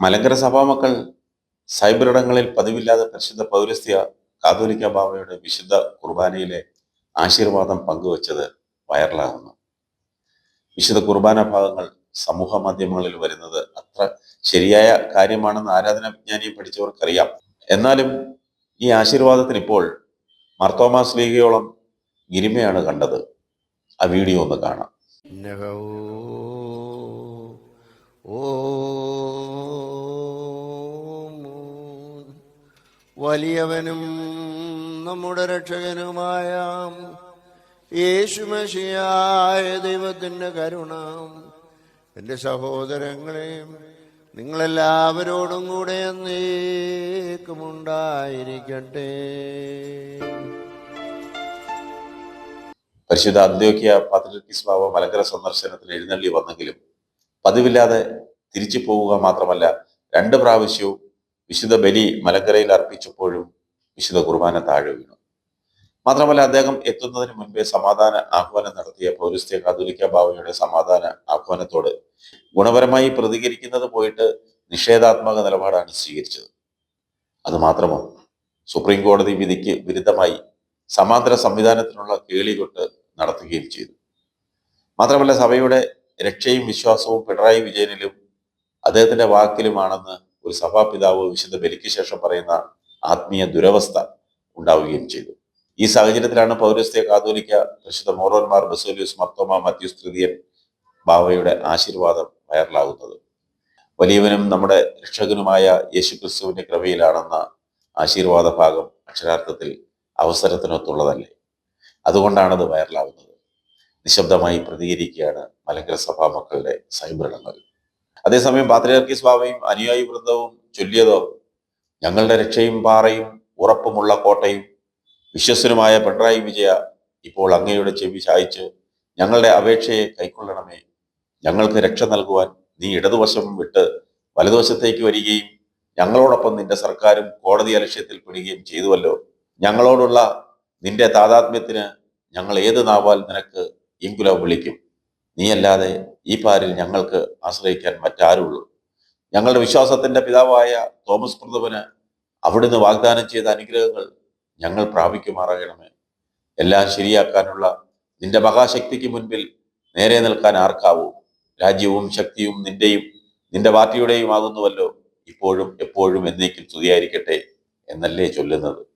മലങ്കര സഭാമക്കൾ സൈബറിടങ്ങളിൽ പതിവില്ലാതെ പരിശുദ്ധ പൗരസ്ത്യ കാതോലിക്ക ബാബയുടെ വിശുദ്ധ കുർബാനയിലെ ആശീർവാദം പങ്കുവച്ചത് വൈറലാകുന്നു. വിശുദ്ധ കുർബാന ഭാഗങ്ങൾ സമൂഹ മാധ്യമങ്ങളിൽ വരുന്നത് അത്ര ശരിയായ കാര്യമാണെന്ന് ആരാധന വിജ്ഞാനിയെ പഠിച്ചവർക്കറിയാം. എന്നാലും ഈ ആശീർവാദത്തിന് ഇപ്പോൾ മർത്തോമാസ് ലീഗയോളം ഗിരിമയാണ് കണ്ടത്. ആ വീഡിയോ ഒന്ന് കാണാം. വലിയവനും നമ്മുടെ രക്ഷകനുമായ യേശുമശിയായ ദൈവത്തിന്റെ കരുണ. എന്റെ സഹോദരങ്ങളെയും നിങ്ങളെല്ലാവരോടും കൂടെ എന്നേക്കുമുണ്ടായിരിക്കട്ടെ. പരിശുദ്ധ അന്ത്യോക്യ പത്രികിസ് ബാബ മലങ്കര സന്ദർശനത്തിന് എഴുന്നള്ളി വന്നെങ്കിലും പതിവില്ലാതെ തിരിച്ചു പോവുക മാത്രമല്ല രണ്ട് പ്രാവശ്യവും വിശുദ്ധ ബലി മലങ്കരയിൽ അർപ്പിച്ചപ്പോഴും വിശുദ്ധ കുർബാന താഴെ വീണു. മാത്രമല്ല അദ്ദേഹം എത്തുന്നതിന് മുൻപേ സമാധാന ആഹ്വാനം നടത്തിയ പൗരസ്ത്യ കാതുലിക്ക ബാവയുടെ സമാധാന ആഹ്വാനത്തോട് ഗുണപരമായി പ്രതികരിക്കുന്നത് പോയിട്ട് നിഷേധാത്മക നിലപാടാണ് സ്വീകരിച്ചത്. അത് മാത്രമോ? സുപ്രീം കോടതി വിധിക്ക് വിരുദ്ധമായി സമാന്തര സംവിധാനത്തിനുള്ള കേളികൊട്ട് നടത്തുകയും ചെയ്തു. മാത്രമല്ല സഭയുടെ രക്ഷയും വിശ്വാസവും പിണറായി വിജയനിലും അദ്ദേഹത്തിന്റെ വാക്കിലുമാണെന്ന് ഒരു സഭാപിതാവ് വിശുദ്ധ ബലിക്ക് ശേഷം പറയുന്ന ആത്മീയ ദുരവസ്ഥ ഉണ്ടാവുകയും ചെയ്തു. ഈ സാഹചര്യത്തിലാണ് പൗരസ്ത്യ കാതോലിക്ക വിശുദ്ധ മോറോന്മാർ ബസോലിയസ് മർത്തോമ മത്യൂസ് തൃതീയൻ ബാവയുടെ ആശീർവാദം വൈറലാകുന്നത്. വലിയവനും നമ്മുടെ രക്ഷകനുമായ യേശു ക്രിസ്തുവിന്റെ കൃപയിലാണെന്ന ആശീർവാദ ഭാഗം അക്ഷരാർത്ഥത്തിൽ അവസരത്തിനൊത്തുള്ളതല്ലേ? അതുകൊണ്ടാണത് വൈറലാവുന്നത്. നിശബ്ദമായി പ്രതികരിക്കുകയാണ് മലങ്കര സഭാ മക്കളുടെ സൈബറിടങ്ങൾ അതേസമയം പാത്രിയാർക്കീസ് സ്വാമിയും അനുയായി വൃന്ദവും ചൊല്ലിയതോ ഞങ്ങളുടെ രക്ഷയും പാറയും ഉറപ്പുമുള്ള കോട്ടയും വിശ്വസനുമായ പിണറായി വിജയ ഇപ്പോൾ അങ്ങയുടെ ചെവി ചായച്ച് ഞങ്ങളുടെ അപേക്ഷയെ കൈക്കൊള്ളണമേ. ഞങ്ങൾക്ക് രക്ഷ നൽകുവാൻ നീ ഇടതുവശം വിട്ട് വലതുവശത്തേക്ക് വരികയും ഞങ്ങളോടൊപ്പം നിന്റെ സർക്കാരും കോടതി അലക്ഷ്യത്തിൽ പെടുകയും ചെയ്തുവല്ലോ. ഞങ്ങളോടുള്ള നിന്റെ താതാത്മ്യത്തിന് ഞങ്ങൾ ഏത് നാവാൽ നിനക്ക് ഇങ്കുല വിളിക്കും. നീയല്ലാതെ ഈ പാരിൽ ഞങ്ങൾക്ക് ആശ്രയിക്കാൻ മറ്റാരുള്ളൂ. ഞങ്ങളുടെ വിശ്വാസത്തിന്റെ പിതാവായ തോമസ് പ്രഥമന് അവിടുന്ന് വാഗ്ദാനം ചെയ്ത അനുഗ്രഹങ്ങൾ ഞങ്ങൾ പ്രാപിക്കുമാറാകണമേ. എല്ലാം ശരിയാക്കാനുള്ള നിന്റെ മഹാശക്തിക്ക് മുൻപിൽ നേരെ നിൽക്കാൻ ആർക്കാവൂ? രാജ്യവും ശക്തിയും നിന്റെയും നിന്റെ പാർട്ടിയുടെയും ആകുന്നുവല്ലോ ഇപ്പോഴും എപ്പോഴും എന്നേക്കും സ്തുതിയായിരിക്കട്ടെ എന്നല്ലേ ചൊല്ലുന്നത്.